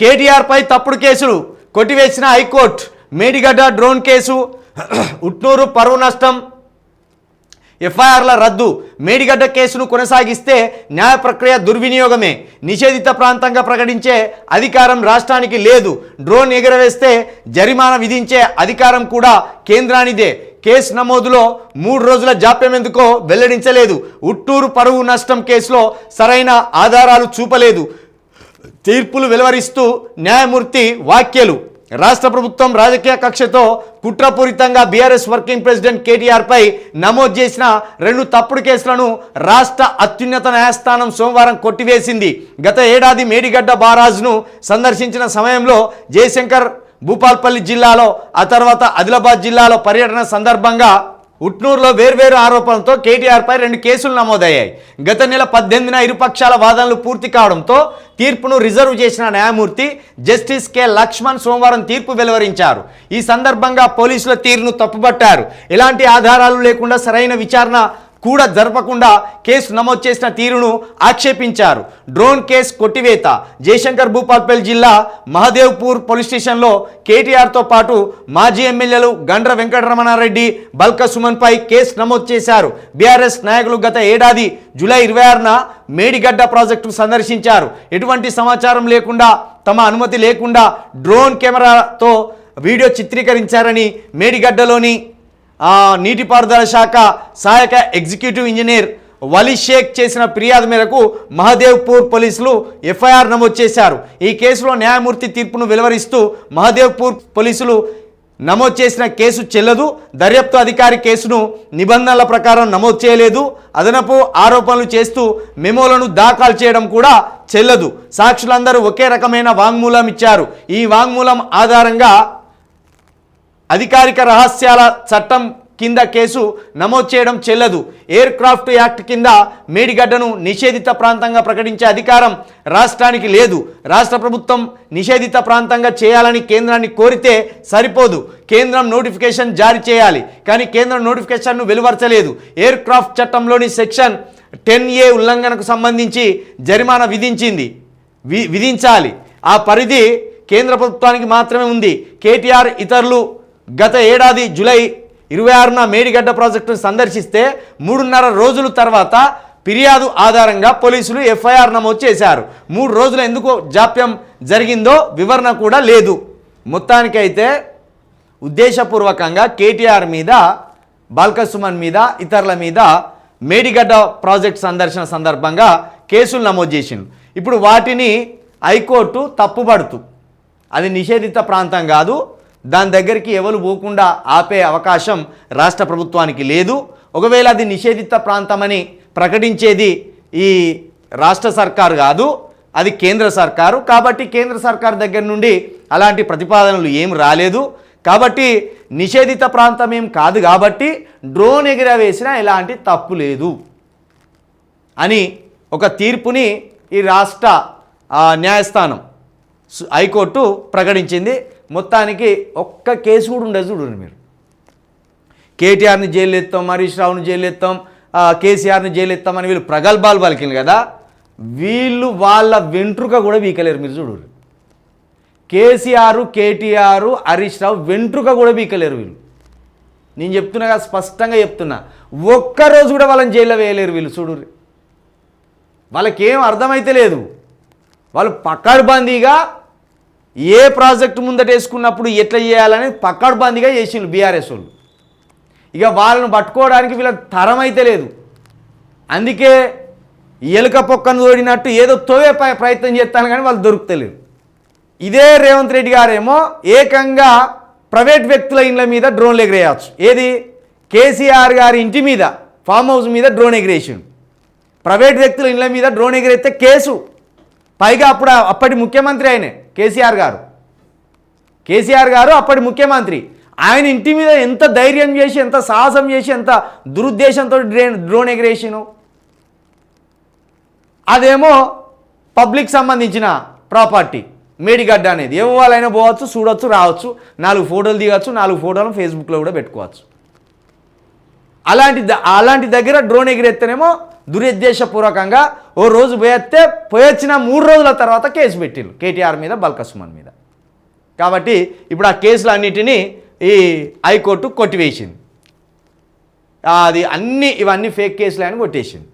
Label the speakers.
Speaker 1: కేటీఆర్పై తప్పుడు కేసులు కొట్టివేసిన high court Medigadda drone case Utnoor పరువు నష్టం ఎఫ్ఐఆర్ల రద్దు మేడిగడ్డ కేసును కొనసాగిస్తే న్యాయ ప్రక్రియ దుర్వినియోగమే. నిషేధిత ప్రాంతంగా ప్రకటించే అధికారం రాష్ట్రానికి లేదు. డ్రోన్ ఎగురవేస్తే జరిమానా విధించే అధికారం కూడా కేంద్రానిదే. కేసు నమోదులో మూడు రోజుల జాప్యం ఎందుకో వెల్లడించలేదు. ఉట్టూరు పరువు నష్టం కేసులో సరైన ఆధారాలు చూపలేదు. తీర్పులు వెలువరిస్తూ న్యాయమూర్తి వ్యాఖ్యలు. రాష్ట్ర ప్రభుత్వం రాజకీయ కక్షతో కుట్రపూరితంగా బీఆర్ఎస్ వర్కింగ్ ప్రెసిడెంట్ కేటీఆర్పై నమోదు చేసిన రెండు తప్పుడు కేసులను రాష్ట్ర అత్యున్నత న్యాయస్థానం సోమవారం కొట్టివేసింది. గత ఏడాది మేడిగడ్డ బారాజ్ను సందర్శించిన సమయంలో జయశంకర్ భూపాల్పల్లి జిల్లాలో ఆ తర్వాత ఆదిలాబాద్ జిల్లాలో పర్యటన సందర్భంగా ఉట్నూరులో వేర్వేరు ఆరోపణలతో కేటీఆర్పై రెండు కేసులు నమోదయ్యాయి. గత నెల పద్దెనిమిదిన ఇరుపక్షాల వాదనలు పూర్తి కావడంతో తీర్పును రిజర్వ్ చేసిన న్యాయమూర్తి జస్టిస్ కె. లక్ష్మణ్ సోమవారం తీర్పు వెలువరించారు. ఈ సందర్భంగా పోలీసుల తీరును తప్పుపట్టారు. ఎలాంటి ఆధారాలు లేకుండా సరైన విచారణ కూడా జరపకుండా కేసు నమోదు చేసిన తీరును ఆక్షేపించారు. డ్రోన్ కేసు కొట్టివేత. జయశంకర్ భూపాల్పల్లి జిల్లా మహదేవ్పూర్ పోలీస్ స్టేషన్లో కేటీఆర్తో పాటు మాజీ ఎమ్మెల్యేలు గండ్ర వెంకటరమణారెడ్డి బల్క సుమన్పై కేసు నమోదు చేశారు. బీఆర్ఎస్ నాయకులు గత ఏడాది జూలై ఇరవై ఆరున మేడిగడ్డ ప్రాజెక్టు సందర్శించారు. ఎటువంటి సమాచారం లేకుండా తమ అనుమతి లేకుండా డ్రోన్ కెమెరాతో వీడియో చిత్రీకరించారని మేడిగడ్డలోని నీటిపారుదల శాఖ సహాయక ఎగ్జిక్యూటివ్ ఇంజనీర్ వలీ షేక్ చేసిన ఫిర్యాదు మేరకు మహదేవ్పూర్ పోలీసులు ఎఫ్ఐఆర్ నమోదు చేశారు. ఈ కేసులో న్యాయమూర్తి తీర్పును వెలువరిస్తూ మహదేవ్పూర్ పోలీసులు నమోదు చేసిన కేసు చెల్లదు. దర్యాప్తు అధికారి కేసును నిబంధనల ప్రకారం నమోదు చేయలేదు. అదనపు ఆరోపణలు చేస్తూ మెమోలను దాఖలు చేయడం కూడా చెల్లదు. సాక్షులందరూ ఒకే రకమైన వాంగ్మూలం ఇచ్చారు. ఈ వాంగ్మూలం ఆధారంగా అధికారిక రహస్యాల చట్టం కింద కేసు నమోదు చేయడం చెల్లదు. ఎయిర్ క్రాఫ్ట్ యాక్ట్ కింద మేడిగడ్డను నిషేధిత ప్రాంతంగా ప్రకటించే అధికారం రాష్ట్రానికి లేదు. రాష్ట్ర ప్రభుత్వం నిషేధిత ప్రాంతంగా చేయాలని కేంద్రాన్ని కోరితే సరిపోదు. కేంద్రం నోటిఫికేషన్ జారీ చేయాలి. కానీ కేంద్రం నోటిఫికేషన్ను వెలువరచలేదు. ఎయిర్ క్రాఫ్ట్ చట్టంలోని సెక్షన్ టెన్ ఏ ఉల్లంఘనకు సంబంధించి జరిమానా విధించింది. వి విధించాలి. ఆ పరిధి కేంద్ర ప్రభుత్వానికి మాత్రమే ఉంది. కేటీఆర్ ఇతరులు గత ఏడాది జూలై ఇరవై ఆరున మేడిగడ్డ ప్రాజెక్టును సందర్శిస్తే మూడున్నర రోజుల తర్వాత ఫిర్యాదు ఆధారంగా పోలీసులు ఎఫ్ఐఆర్ నమోదు చేశారు. మూడు రోజులు ఎందుకు జాప్యం జరిగిందో వివరణ కూడా లేదు. మొత్తానికైతే ఉద్దేశపూర్వకంగా కేటీఆర్ మీద బాల్కసుమన్ మీద ఇతరుల మీద మేడిగడ్డ ప్రాజెక్ట్ సందర్శన సందర్భంగా కేసులు నమోదు చేసిండు. ఇప్పుడు వాటిని హైకోర్టు తప్పుపడుతూ అది నిషేధిత ప్రాంతం కాదు దాని దగ్గరికి ఎవరు పోకుండా ఆపే అవకాశం రాష్ట్ర ప్రభుత్వానికి లేదు. ఒకవేళ అది నిషేధిత ప్రాంతమని ప్రకటించేది ఈ రాష్ట్ర సర్కారు కాదు అది కేంద్ర సర్కారు. కాబట్టి కేంద్ర సర్కారు దగ్గర నుండి అలాంటి ప్రతిపాదనలు ఏం రాలేదు. కాబట్టి నిషేధిత ప్రాంతం ఏం కాదు కాబట్టి డ్రోన్ ఎగిరవేసినా ఎలాంటి తప్పు లేదు అని ఒక తీర్పుని ఈ రాష్ట్ర న్యాయస్థానం హైకోర్టు ప్రకటించింది. మొత్తానికి ఒక్క కేసు కూడా ఉండదు చూడండి మీరు. కేటీఆర్ని జైలు ఎత్తాం హరీష్ రావుని జైలు ఎత్తాం కేసీఆర్ని జైలు ఎత్తామని వీళ్ళు ప్రగల్భాలు పలికింది కదా వీళ్ళు వాళ్ళ వెంట్రుక కూడా వీకలేరు మీరు చూడండి. కేసీఆర్ కేటీఆర్ హరీష్ రావు వెంట్రుక కూడా వీకలేరు వీళ్ళు. నేను చెప్తున్నా కదా స్పష్టంగా చెప్తున్నా. ఒక్కరోజు కూడా వాళ్ళని జైల్లో వేయలేరు వీళ్ళు చూడుర్రి వాళ్ళకేం అర్థమైతే లేదు. వాళ్ళు పక్కడ్బందీగా ఏ ప్రాజెక్టు ముందట వేసుకున్నప్పుడు ఎట్లా చేయాలని పక్కడ్బందీగా చేసిండ్రు బీఆర్ఎస్ వాళ్ళు. ఇక వాళ్ళను పట్టుకోవడానికి వీళ్ళ తరం అయితే లేదు. అందుకే ఎలుక పొక్కను తోడినట్టు ఏదో తోవే ప్ర- ప్రయత్నం చేస్తాను కానీ వాళ్ళు దొరుకుతలేరు ఇదే రేవంత్ రెడ్డి గారేమో ఏకంగా ప్రైవేట్ వ్యక్తుల ఇండ్ల మీద డ్రోన్లు ఎగిరేయచ్చు. ఏది? కేసీఆర్ గారి ఇంటి మీద ఫామ్ హౌస్ మీద డ్రోన్ ఎగిరేసిండు. ప్రైవేట్ వ్యక్తుల ఇండ్ల మీద డ్రోన్ ఎగిరేస్తే కేసు. పైగా అప్పుడు అప్పటి ముఖ్యమంత్రి ఆయనే. కేసీఆర్ గారు. కేసీఆర్ గారు అప్పటి ముఖ్యమంత్రి. ఆయన ఇంటి మీద ఎంత ధైర్యం చేసి ఎంత సాహసం చేసి ఎంత దురుద్దేశంతో డ్రోన్ డ్రోన్ ఎగరేసాను అదేమో పబ్లిక్ సంబంధించిన ప్రాపర్టీ మేడిగడ్డ అనేది. ఏ పోవచ్చు చూడొచ్చు రావచ్చు. నాలుగు ఫోటోలు దిగచ్చు నాలుగు ఫోటోలు ఫేస్బుక్లో కూడా పెట్టుకోవచ్చు. అలాంటి అలాంటి దగ్గర డ్రోన్ ఎగిరెత్తేనేమో దురుద్దేశపూర్వకంగా ఓ రోజు పోయేస్తే పోయొచ్చిన మూడు రోజుల తర్వాత కేసు పెట్టిరు కేటీఆర్ మీద బల్కసుమన్ మీద. కాబట్టి ఇప్పుడు ఆ కేసులు అన్నిటినీ ఈ హైకోర్టు కొట్టివేసింది. అది అన్ని ఇవన్నీ ఫేక్ కేసులు అని కొట్టేసింది.